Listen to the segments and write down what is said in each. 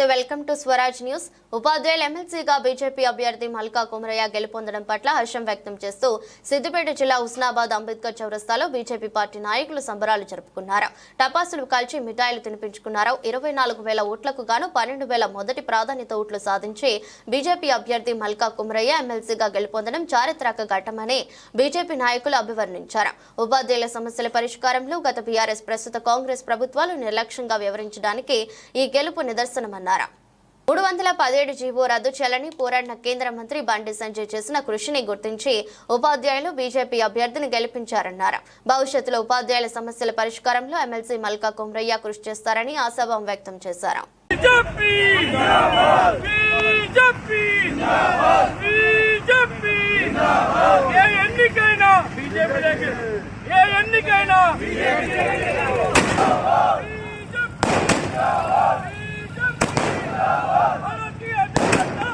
నమస్తే welcome to Swaraj news. ఉపాధ్యాయులు ఎమ్మెల్సీగా బీజేపీ అభ్యర్థి మల్కా కుమరయ్య గెలుపొందడం పట్ల హర్షం వ్యక్తం చేస్తూ సిద్దిపేట జిల్లా హుస్నాబాద్ అంబేద్కర్ చౌరస్తాలో బీజేపీ పార్టీ నాయకులు సంబరాలు జరుపుకున్నారు. టపాసులు కాల్చి మిఠాయిలు తినిపించుకున్నారు. ఇరవై నాలుగు వేల ఓట్లకు గాను పన్నెండు వేల మొదటి ప్రాధాన్యత ఓట్లు సాధించి బీజేపీ అభ్యర్థి మల్కా కుమరయ్య ఎమ్మెల్సీగా గెలుపొందడం చారిత్రక ఘట్టమని బీజేపీ నాయకులు అభివర్ణించారు. ఉపాధ్యాయుల సమస్యల పరిష్కారంలో గత బీఆర్ఎస్ ప్రస్తుత కాంగ్రెస్ ప్రభుత్వాలు నిర్లక్ష్యంగా వివరించడానికి ఈ గెలుపు నిదర్శనమన్నారు. మూడు వందల పదిహేడు జీవో రద్దు చేయాలని పోరాడిన కేంద్ర మంత్రి బండి సంజయ్ చేసిన కృషిని గుర్తించి ఉపాధ్యాయులు బీజేపీ అభ్యర్థిని గెలిపించారన్నారు. భవిష్యత్తులో ఉపాధ్యాయుల సమస్యల పరిష్కారంలో ఎమ్మెల్సీ మల్కా కుమ్రయ్య కృషి చేస్తారని ఆశాభావం వ్యక్తం చేశారు. ఏ ఎన్నికైనా బీజేపీ ఏ ఎన్నికైనా భారతీయ జనతా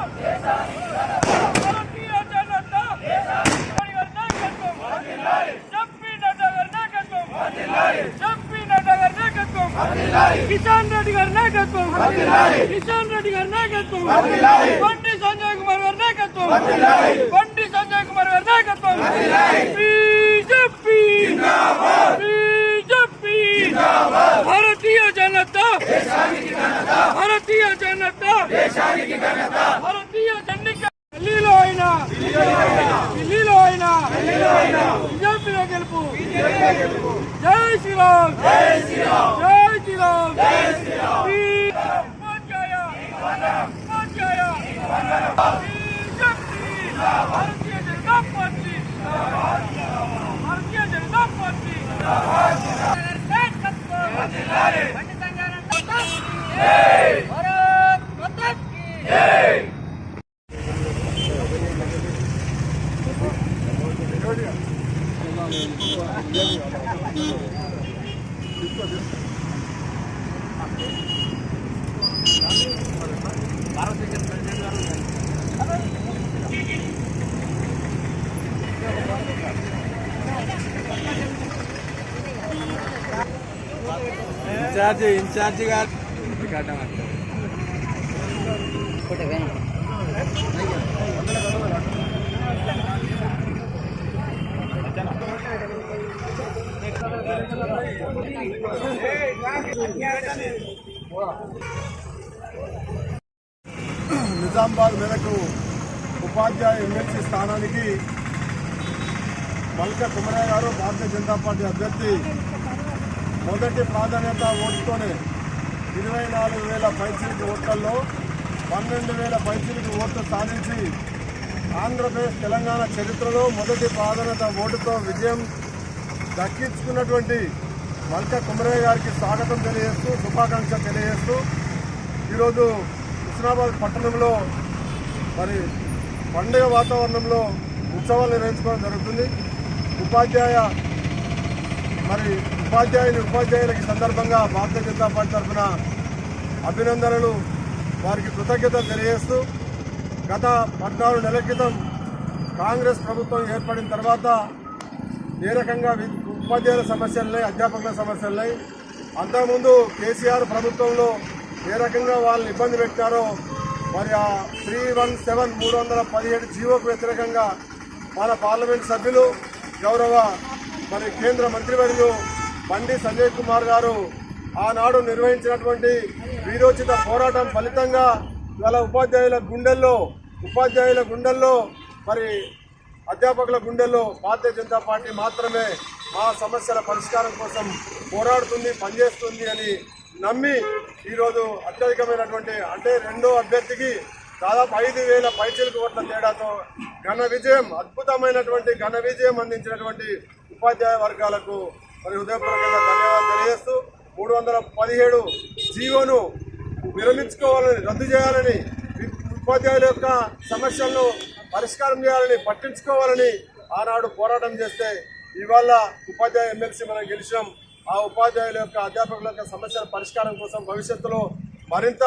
భారతీయ జనతా నాయకత్వం చెప్పి నడ్డా గారి నాయకత్వం చెప్పి నడ్డా గారి నాయకత్వం కిషన్ రెడ్డి గారి నాయకత్వం కిషన్ రెడ్డి గారి నాయకత్వం బండి సంజయ్ కుమార్ గారి నాయకత్వం బండి సంజయ్ కుమార్ గారి నాయకత్వం బీజేపీ బీజేపీ భారతీయ జనతా భారతీయ జనతా భారతీయ జన్నిక ఢిల్లీలో అయినా. ఢిల్లీలో అయినా. బీజేపీలో గెలుపు. జై శ్రీరామ్. జై శ్రీరామ్. జై శ్రీరామ్. జై Shri Ram. Bharatiya Janata party. Bharatiya Janata party. Bandi incharge incharge గారు Nizamabad మేరకు ఉపాధ్యాయ ఎమ్మెల్సీ స్థానానికి మల్క కుమరయ్య గారు భారతీయ జనతా పార్టీ అభ్యర్థి. మొదటి ప్రాధాన్యత ఓటుతోనే ఇరవై నాలుగు వేల పైచిలికి ఓట్లలో పన్నెండు వేల పైచిలికి ఓట్లు సాధించి ఆంధ్రప్రదేశ్ తెలంగాణ చరిత్రలో మొదటి ప్రాధాన్యత ఓటుతో విజయం దక్కించుకున్నటువంటి మల్క కుమరయ్య గారికి స్వాగతం తెలియజేస్తూ శుభాకాంక్ష తెలియజేస్తూ ఈరోజు హుస్నాబాద్ పట్టణంలో మరి పండుగ వాతావరణంలో ఉత్సవాలు నిర్వహించుకోవడం జరుగుతుంది. ఉపాధ్యాయ మరి ఉపాధ్యాయుని ఉపాధ్యాయులకి సందర్భంగా భారతీయ జనతా పార్టీ తరఫున అభినందనలు. వారికి కృతజ్ఞతలు తెలియజేస్తూ గత పద్నాలుగు నెలల క్రితం కాంగ్రెస్ ప్రభుత్వం ఏర్పడిన తర్వాత ఏ రకంగా ఉపాధ్యాయుల సమస్యలున్నాయి అధ్యాపకుల సమస్యలున్నాయి అంతకుముందు కేసీఆర్ ప్రభుత్వంలో ఏ రకంగా వాళ్ళని ఇబ్బంది పెట్టారో మరి ఆ త్రీ వన్ సెవెన్ మూడు వందల పదిహేడు జీవోకు వ్యతిరేకంగా మన పార్లమెంట్ సభ్యులు గౌరవ మరి కేంద్ర మంత్రివర్యులు బండి సంజయ్ కుమార్ గారు ఆనాడు నిర్వహించినటువంటి వీరోచిత పోరాటం ఫలితంగా ఇవాళ ఉపాధ్యాయుల గుండెల్లో ఉపాధ్యాయుల గుండెల్లో మరి అధ్యాపకుల గుండెల్లో భారతీయ జనతా పార్టీ మాత్రమే మా సమస్యల పరిష్కారం కోసం పోరాడుతుంది పనిచేస్తుంది అని నమ్మి ఈరోజు అత్యధికమైనటువంటి అంటే రెండో అభ్యర్థికి దాదాపు ఐదు వేల పైచలకు ఓట్ల తేడాతో ఘన విజయం అద్భుతమైనటువంటి ఘన విజయం అందించినటువంటి ఉపాధ్యాయ వర్గాలకు మరి హృదయపూర్వకంగా ధన్యవాదాలు తెలియజేస్తూ మూడు వందల పదిహేడు జీవోను విరమించుకోవాలని రద్దు చేయాలని ఉపాధ్యాయుల యొక్క సమస్యలను పరిష్కారం చేయాలని పట్టించుకోవాలని ఆనాడు పోరాటం చేస్తే ఇవాళ ఉపాధ్యాయ ఎమ్మెల్సీ మనం గెలిచినాం. ఆ ఉపాధ్యాయుల యొక్క అధ్యాపకుల యొక్క సమస్యల పరిష్కారం కోసం భవిష్యత్తులో మరింత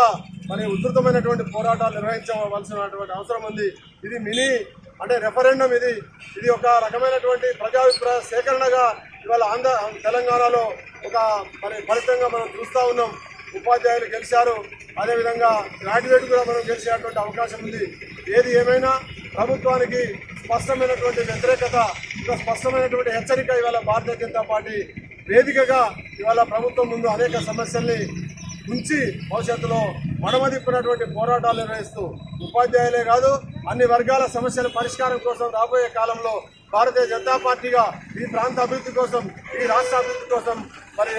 మరి ఉధృతమైనటువంటి పోరాటాలు నిర్వహించవలసినటువంటి అవసరం ఉంది. ఇది మినీ అంటే రెఫరెండం ఇది. ఇది ఒక రకమైనటువంటి ప్రజాభిప్రాయ సేకరణగా ఇవాళ ఆంధ్ర తెలంగాణలో ఒక మరి ఫలితంగా మనం చూస్తూ ఉన్నాం. ఉపాధ్యాయులు గెలిచారు. అదేవిధంగా గ్రాడ్యుయేట్ కూడా మనం గెలిచేటువంటి అవకాశం ఉంది. ఏది ఏమైనా ప్రభుత్వానికి స్పష్టమైనటువంటి వ్యతిరేకత ఒక స్పష్టమైనటువంటి హెచ్చరిక ఇవాళ భారతీయ జనతా పార్టీ వేదికగా ఇవాళ ప్రభుత్వం ముందు అనేక సమస్యల్ని ఉంచి భవిష్యత్తులో మడమదిప్పినటువంటి పోరాటాలు నిర్వహిస్తూ ఉపాధ్యాయులే కాదు అన్ని వర్గాల సమస్యల పరిష్కారం కోసం రాబోయే కాలంలో భారతీయ జనతా పార్టీగా ఈ ప్రాంత అభివృద్ధి కోసం ఈ రాష్ట్ర అభివృద్ధి కోసం మరి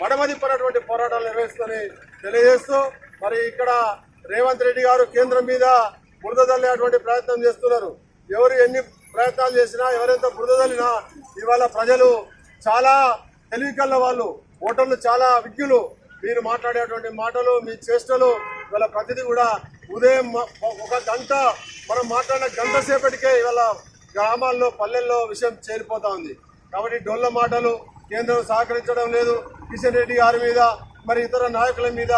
మడమదిప్పనటువంటి పోరాటాలు నిర్వహిస్తుందని తెలియజేస్తూ మరి ఇక్కడ రేవంత్ రెడ్డి గారు కేంద్రం మీద బురదల్లేటువంటి ప్రయత్నం చేస్తున్నారు. ఎవరు ఎన్ని ప్రయత్నాలు చేసినా ఎవరెంత బురద చల్లినా ఇవాళ ప్రజలు చాలా తెలివికల్ల వాళ్ళు ఓటర్లు చాలా విజ్ఞులు. మీరు మాట్లాడేటువంటి మాటలు మీ చేష్టలు ఇవాళ ప్రతిదీ కూడా ఉదయం ఒక గంట మనం మాట్లాడిన గంట సేపటికే ఇవాళ గ్రామాల్లో పల్లెల్లో విషయం చేరిపోతా ఉంది. కాబట్టి డొల్ల మాటలు కేంద్రం సహకరించడం లేదు. కిషన్ రెడ్డి గారి మీద మరి ఇతర నాయకుల మీద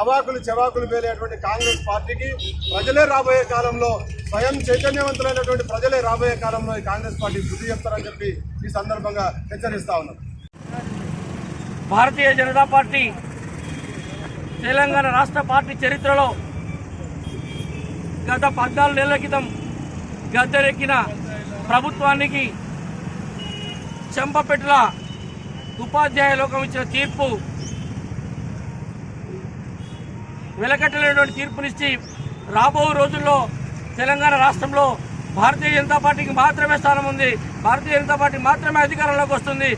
అవాకులు చెవాకులు మేలేటువంటి కాంగ్రెస్ పార్టీకి ప్రజలే రాబోయే కాలంలో స్వయం చైతన్యవంతులైనటువంటి ప్రజలే రాబోయే కాలంలో ఈ కాంగ్రెస్ పార్టీ బుద్ధి చెప్తారని చెప్పి ఈ సందర్భంగా హెచ్చరిస్తా ఉన్నాం. భారతీయ జనతా పార్టీ తెలంగాణ రాష్ట్ర పార్టీ చరిత్రలో గత పద్నాలుగు నెలల క్రితం గద్దెరెక్కిన ప్రభుత్వానికి చెంపపెట్టుల ఉపాధ్యాయ లోకం ఇచ్చిన తీర్పు వెలకట్టలేనటువంటి తీర్పునిచ్చి రాబో రోజుల్లో తెలంగాణ రాష్ట్రంలో భారతీయ జనతా పార్టీకి మాత్రమే స్థానం ఉంది. భారతీయ జనతా పార్టీ మాత్రమే అధికారంలోకి వస్తుంది.